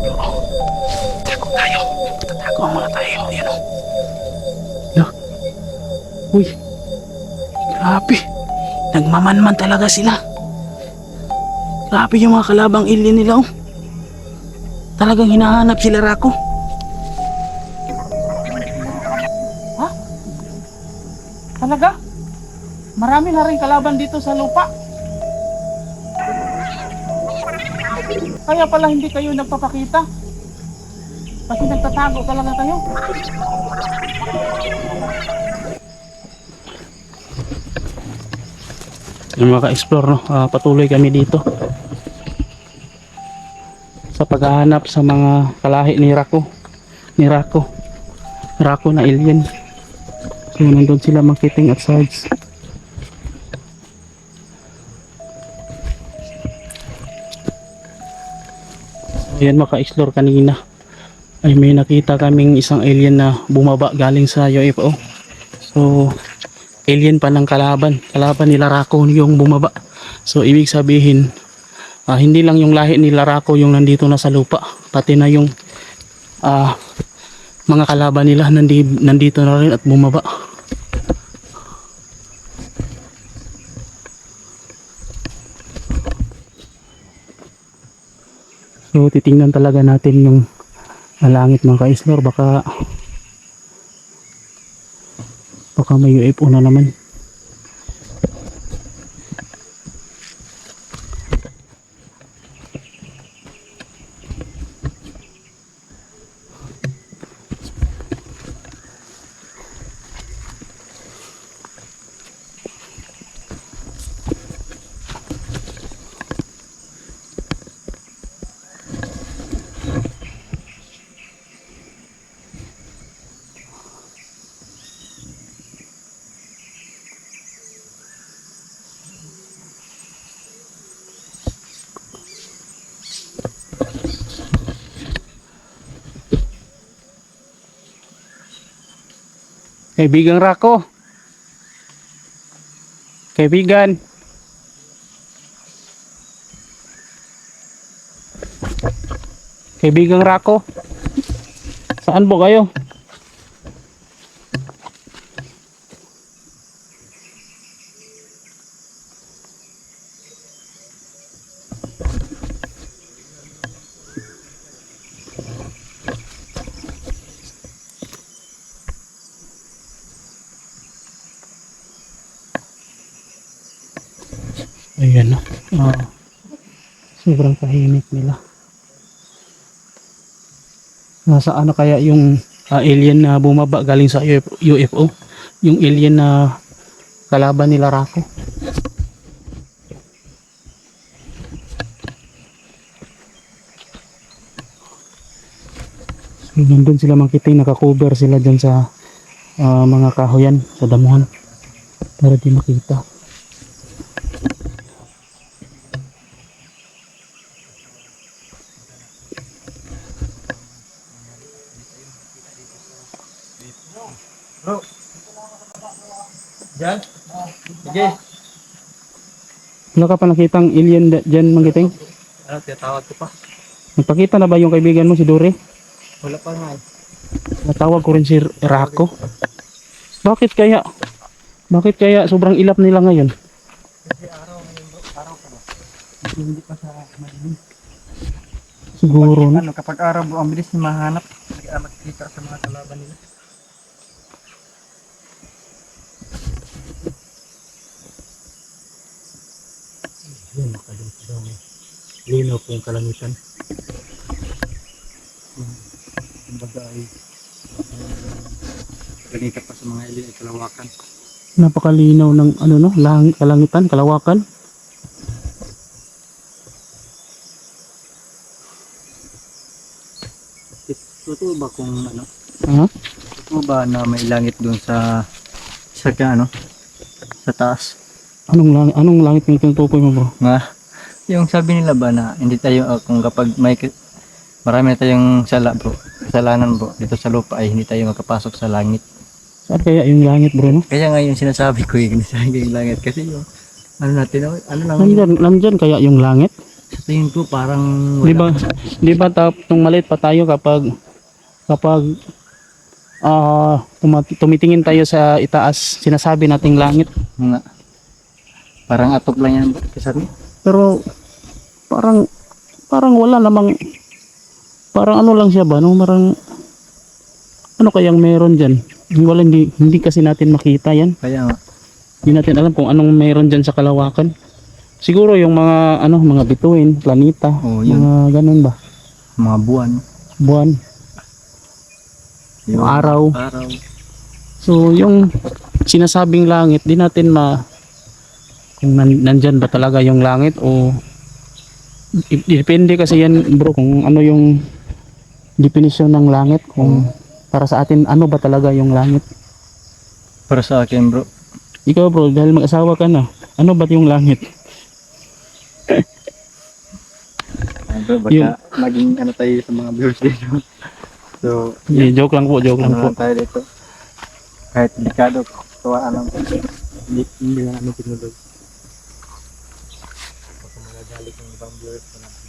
explore. Tago tayo. Tatago muna tayo. Ayan o. Lo. Uy. Grabe. Nagmamanman talaga sila. Grabe yung mga kalabang alien nila oh. Talagang hinahanap sila Rako. Ha? Talaga? Marami na rin kalaban dito sa lupa. Kaya pala hindi kayo nagpapakita. Kasi nagtatago talaga kayo. Yung mga ka-explore, no? Ah, patuloy kami dito sa paghahanap sa mga kalahi ni Rako. Ni Rako. Rako na alien. So nandun sila makiting at sides. Ayan maka-explore kanina ay may nakita kaming isang alien na bumaba galing sa UFO. So alien pa ng kalaban. Kalaban nila Rako yung bumaba. So ibig sabihin ah, hindi lang yung lahi nila Rako yung nandito na sa lupa. Pati na yung ah, mga kalaban nila nandi, nandito na rin at bumaba. So titingnan talaga natin yung langit mga ka-explore baka baka may UFO na naman. Kaibigang Rako. Kaibigan. Kaibigang Rako. Saan po kayo? Ayan na. Ah, sobrang tahimik nila. Nasa ano kaya yung ah, alien na bumaba galing sa UF- UFO? Yung alien na kalaban nila Rako. So, nandun sila makiting, nakakover sila dyan sa ah, mga kahoyan, sa damuhan. Para di makita. Wala ka pa nakitang alien dyan, Mangkiting? Ano, tinatawag ko pa. Nagpakita na ba yung kaibigan mo si Dore? Wala pa nga eh. Natawag ko rin si Rako. Bakit kaya? Bakit kaya sobrang ilap nila ngayon? Kasi araw araw pa ba? Hindi pa sa madilim. Siguro na. Ano, kapag araw ang bilis niya mahanap. Kaya makikita sa mga kalaban nila. Yun, makalimit daw. Linaw po yung kalangitan. Kumbaga ay ganito pa sa mga ilin ay kalawakan. Napakalinaw ng ano no, langit, kalangitan, kalawakan. Totoo ba kung ano? Ha? Totoo ba na may langit doon sa sa ano? Sa taas? Anong langit, anong langit yung tinutukoy mo bro? Nga, yung sabi nila ba na hindi tayo, ah, kung kapag may, marami na tayong sala bro, kasalanan bro, dito sa lupa ay hindi tayo magkapasok sa langit. Saan kaya yung langit bro no? Kaya nga yung sinasabi ko yung sinasabi yung langit kasi yung ano natin, ano lang, Nandyan, nandyan kaya yung langit? Sa tingin ko parang Di ba? Di ba tap nung maliit pa tayo kapag kapag ah tuma- tumitingin tayo sa itaas, sinasabi nating langit. Nga. Parang atok lang yan bro. Kasabi. Pero parang parang wala namang parang ano lang siya ba no parang ano kayang meron diyan wala hindi hindi kasi natin makita yan Kaya nga. hindi natin alam kung anong meron diyan sa kalawakan siguro yung mga ano mga bituin planeta Oo, yun. mga ganun ba Mga buwan. buwan Yun. araw Araw. so yung sinasabing langit di natin ma nan, nandyan ba talaga yung langit o depende kasi yan bro kung ano yung definition ng langit kung para sa atin ano ba talaga yung langit Para sa akin bro. ikaw bro dahil mag-asawa ka na ano ba yung langit Ay, bro, baka Yung- maging ano tayo sa mga viewers dito. So, yeah, joke lang po joke lang ano po lang tayo dito. Kahit delikado, tuwaan lang po. Hindi, hindi lang namin tinulog. Magagalit yung ibang viewers ko natin.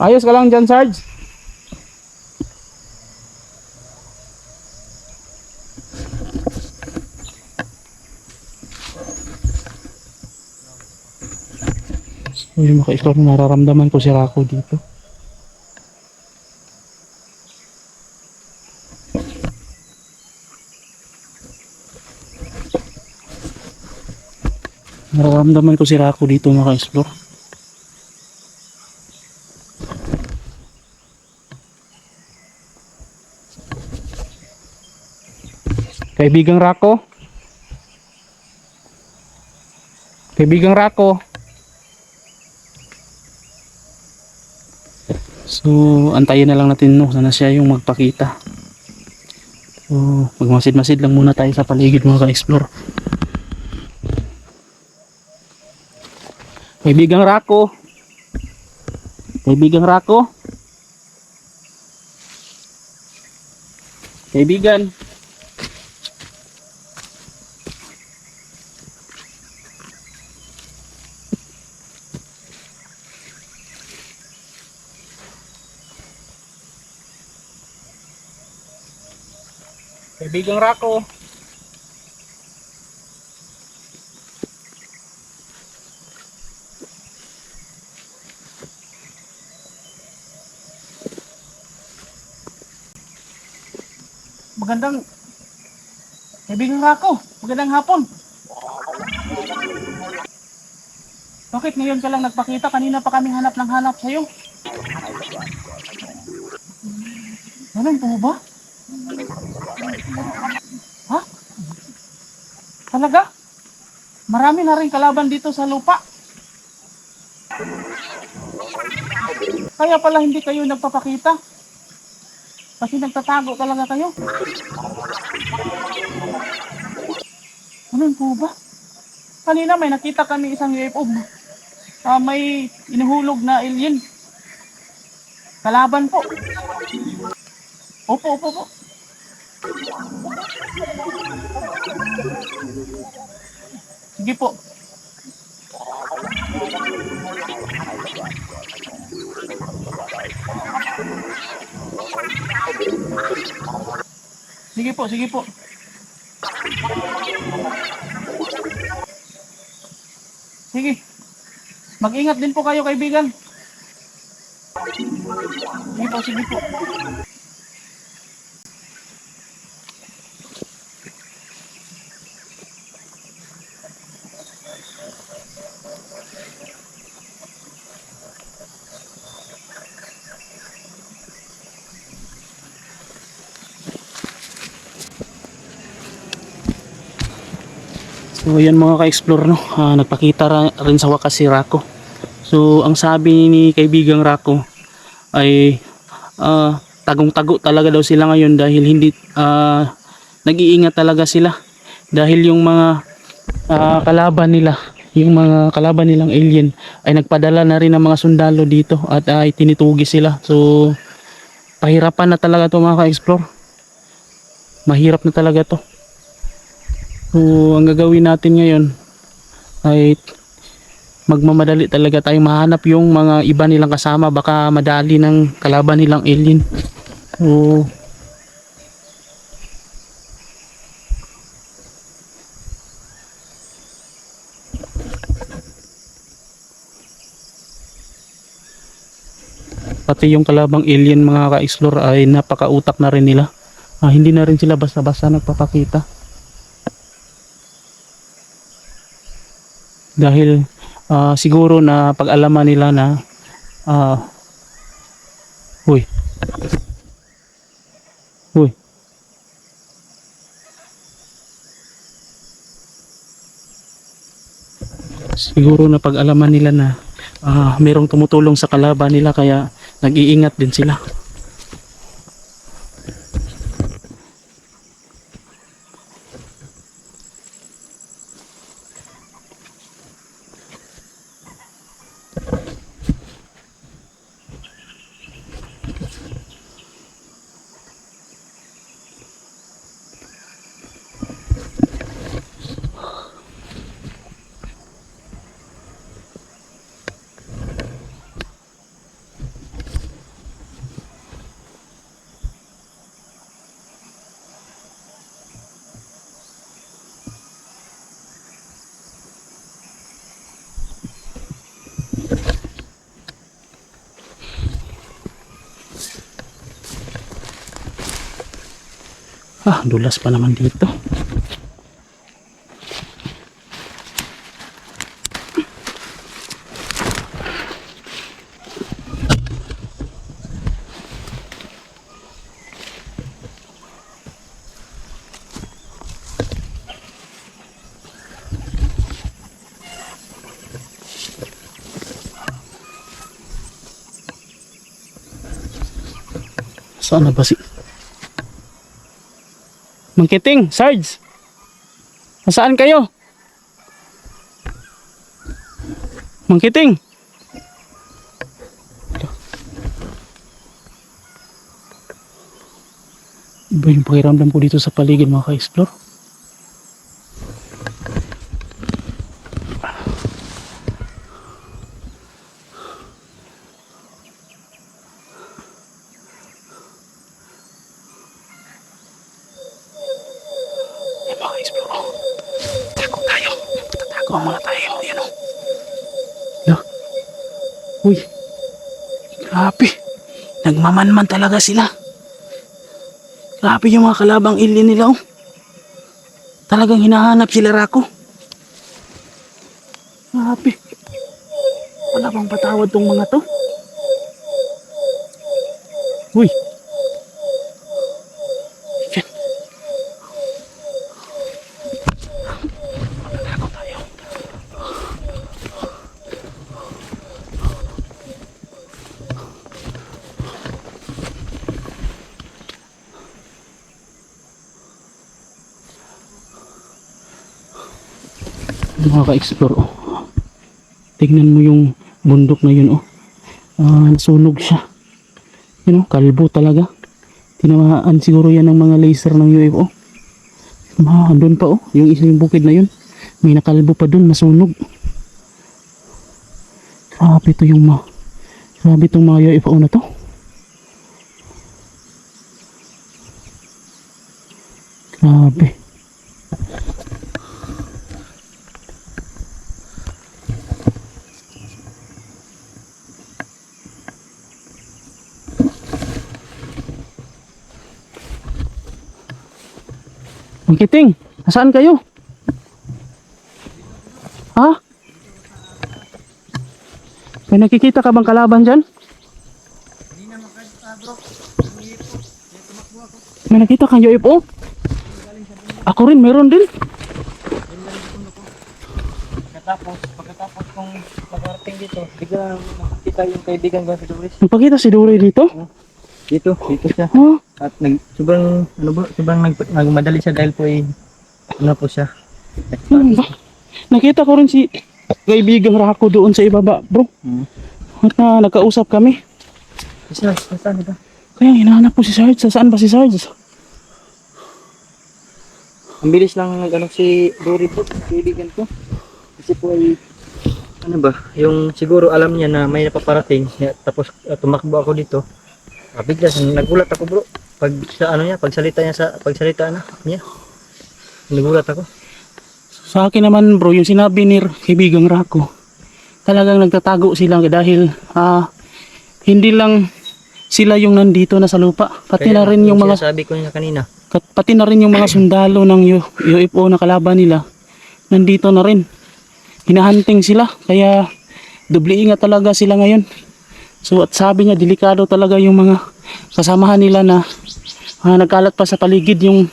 ayos ka lang dyan Sarge yung mga explore nararamdaman ko si Rako dito. Nararamdaman ko si Rako dito mga explore. Kaibigang Rako. Kaibigang Rako. So, antayin na lang natin no, sana siya yung magpakita. So, magmasid-masid lang muna tayo sa paligid mga ka-explore. Kaibigang Rako. Kaibigang Rako. Kaibigan. Kaibigang Rako. Magandang Kaibigang Rako, magandang hapon. Bakit ngayon ka lang nagpakita? Kanina pa kaming hanap ng hanap sa'yo. Ganun po ba? Ha? Talaga? Marami na rin kalaban dito sa lupa. Kaya pala hindi kayo nagpapakita. Kasi nagtatago talaga kayo. Ano po ba? Kanina may nakita kami isang UFO. Ah, may inuhulog na alien. Kalaban po. Opo, opo, opo. Sige po. Sige po, sige po. Sige. Mag-ingat din po kayo kaibigan. Sige po, sige po. So yan mga ka-explore no, Ah, nagpakita rin sa wakas si Rako. So ang sabi ni kaibigang Rako ay ah, tagong-tago talaga daw sila ngayon dahil hindi ah, nag-iingat talaga sila. Dahil yung mga ah, kalaban nila yung mga kalaban nilang alien ay nagpadala na rin ng mga sundalo dito at ay tinitugi sila. So pahirapan na talaga to mga ka-explore. Mahirap na talaga to So, ang gagawin natin ngayon ay magmamadali talaga tayong mahanap yung mga iba nilang kasama baka madali ng kalaban nilang alien. So, pati yung kalabang alien mga ka-explore ay napakautak na rin nila. Ah, hindi na rin sila basta-basta nagpapakita. Dahil ah, siguro na pag-alaman nila na ah Uy. Uy. Siguro na pag-alaman nila na ah, merong tumutulong sa kalaban nila kaya nag-iingat din sila. Ah, dulas pa naman dito. Saan na ba si... Mangkiting, Sarge. Nasaan kayo? Mangkiting. Iba yung pakiramdam ko dito sa paligid mga ka-explore. Ay, mga ka-explore. Oh. Tago tayo. Tatago muna tayo. Ayan o. Lo. Uy. Grabe. Nagmamanman talaga sila. Grabe yung mga kalabang alien nila oh. Talagang hinahanap sila Rako. Grabe. Wala bang patawad tong mga to? Uy. Mga ka-explore oh. tignan mo yung bundok na yun oh. Ah, nasunog siya. Yun oh, kalbo talaga. Tinamaan siguro yan ng mga laser ng UFO ah, doon pa oh. Yung isa yung bukid na yun. May nakalbo pa doon nasunog. Grabe to yung ma grabe tong mga UFO na to grabe Mangkiting, nasaan kayo? Ha? May nakikita ka bang kalaban dyan? May nakita kang UFO? Ako rin, meron din. Pagkatapos, pagkatapos kong mag-arting dito, bigla makakita yung kaibigan ko si Doris. Nagpakita si Dory dito? Dito, dito siya. Ha? At nag, sobrang, ano ba, sobrang nag, nagmadali siya dahil po ay, ano po siya. Ba? Nakita ko rin si kaibigang Rako doon sa ibaba, bro. Hmm. At na nagkausap kami. Isa, isa, di ba? Kaya hinahanap ko si Sarge. Sa saan ba si Sarge? Ang bilis lang nag ano si Dory po, kaibigan ko. Kasi po ay ano ba, yung siguro alam niya na may napaparating, tapos uh, tumakbo ako dito. Ah, bigla nagulat ako bro. Pag sa ano niya, pagsalita niya sa pagsalita na niya. Nagulat ako. Sa akin naman bro, yung sinabi ni kaibigang Rako, talagang nagtatago sila dahil ah, hindi lang sila yung nandito na sa lupa. Pati na rin yung mga sabi ko niya kanina. kat- pati na rin yung mga sundalo ng UFO na kalaban nila nandito na rin. Hinahunting sila kaya doble ingat talaga sila ngayon. So at sabi niya delikado talaga yung mga kasamahan nila na ah, nagkalat pa sa paligid yung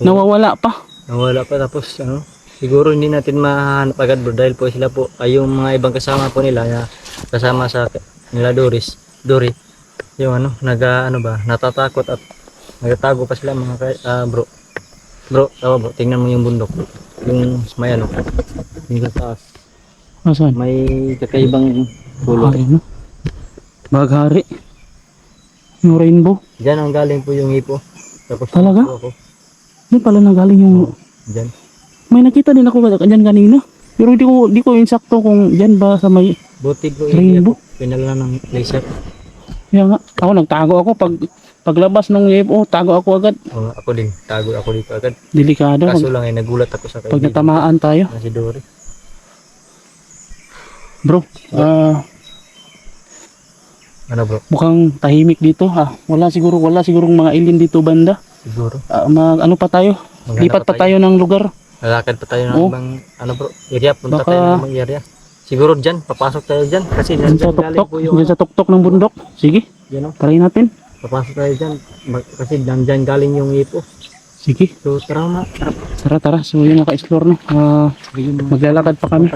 nawawala pa. Nawala pa tapos ano, siguro hindi natin mahanap agad bro dahil po sila po ay yung mga ibang kasama po nila na kasama sa nila Doris, Dory. Yung ano, naga ano ba, natatakot at nagtatago pa sila mga kay, ah, bro. Bro, tawa bro, tingnan mo yung bundok. Yung may ano, yung sa taas. Asan? May kakaibang kulay. Ay, no? Baghari. Yung rainbow. Diyan ang galing po yung hipo. Tapos Talaga? ako. Doon pala nanggaling yung... Diyan. May nakita din ako kanyan kanina. Pero di ko, di ko insakto kung dyan ba sa may... Buti hindi Rainbow? pinala ng laser. Kaya nga, ako nagtago ako pag paglabas ng UFO, tago ako agad. O, ako din, tago ako dito agad. Delikado Kaso pag, lang ay nagulat ako sa pag kaibigan natamaan tayo. na si Dory. Bro, ah, Ano bro? mukhang tahimik dito ha. Wala siguro, wala sigurong mga alien dito banda. Siguro. Ah, mag, ano pa tayo? Maghanap Lipat pa pa tayo ng lugar. Lalakad pa tayo ng Oo. ibang, ano bro, area. Punta Baka- tayo ng ibang area. Siguro dyan, papasok tayo dyan. Kasi Dyan sa nandyan galing tuktok, po yung, dyan sa tuktok ng bundok. Sige, you know, try natin. papasok tayo dyan. Kasi nandyan galing yung ipo. Sige, So tara na, tara. tara tara. So yun naka-explore no. Ah, maglalakad pa kami.